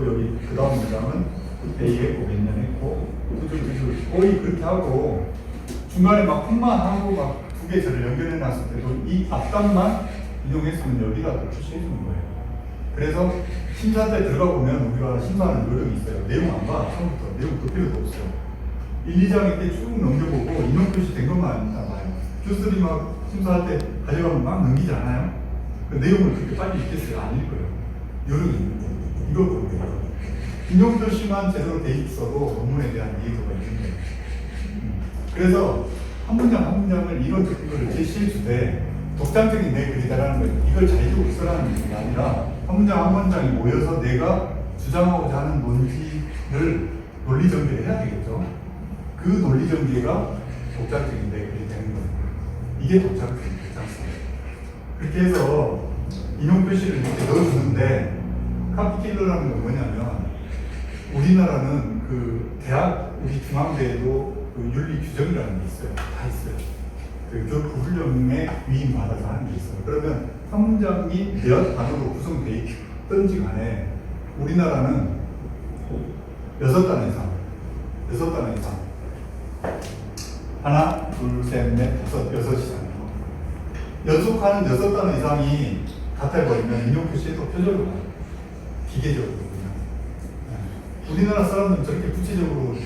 또 여기 그 다음 문장은 그때 이게 고백년 했고 거의 그렇게 하고 중간에 막 콤마하고 막 두 개절을 연결해 놨을 때도 이 앞단만 이용했으면 여기가 더 출시해 주는 거예요. 그래서 심사 때 들어가 보면 우리가 심사하는 노력이 있어요. 내용 안 봐. 처음부터. 내용 볼 필요도 없어요. 1, 2장 이때 쭉 넘겨보고 인용 표시된 것만 봐요. 주스리 막 심사할 때 가져가면 막 넘기잖아요. 그 내용을 그렇게 빨리 읽겠어요? 안 읽어요. 여력이 있는 거예요. 이걸 보고요. 인용 표시만 제대로 돼 있어도 논문에 대한 이해도가 있는 거예요. 음. 그래서 한 문장 한 문장을 이런 걸 제시해 주되 독단적인 내 글이다라는 거예요. 이걸 자기적으로 쓰라는 게 아니라 한 문장 한 문장이 모여서 내가 주장하고자 하는 논지를 논리 전개를 해야 되겠죠. 그 논리 전개가 독자적인 내 글이 되는 거예요. 이게 독자적인 글장입니다. 그렇게 해서 인용 표시를 이렇게 넣어주는데 카피킬러라는 건 뭐냐면 우리나라는 그 대학 우리 중앙대에도 그 윤리 규정이라는 게 있어요. 다 있어요. 그 교육 훈련에 위임 받아서 하는 게 있어요. 그러면 한 문장이 몇 단어로 구성돼 있든지 간에 우리나라는 여섯 단어 이상, 여섯 단어 이상. 하나, 둘, 셋, 넷, 다섯, 여섯이잖아요. 연속하는 여섯 단어 이상이 같아버리면 인용 표시에도 표절로 가요. 기계적으로 그냥. 네. 우리나라 사람들은 저렇게 구체적으로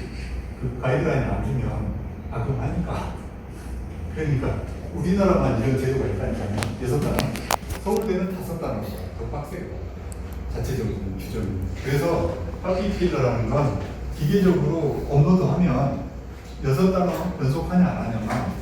그 가이드라인을 안 주면 아 그럼 하니까. 그러니까 우리나라만 이런 제도가 있다니까요. 여섯 단어. 서울대는 다섯 단어가 더 빡세요. 자체적인 규정이. 그래서 파피킬러라는 건 기계적으로 업로드하면 여섯 단어 연속하냐 안 하냐만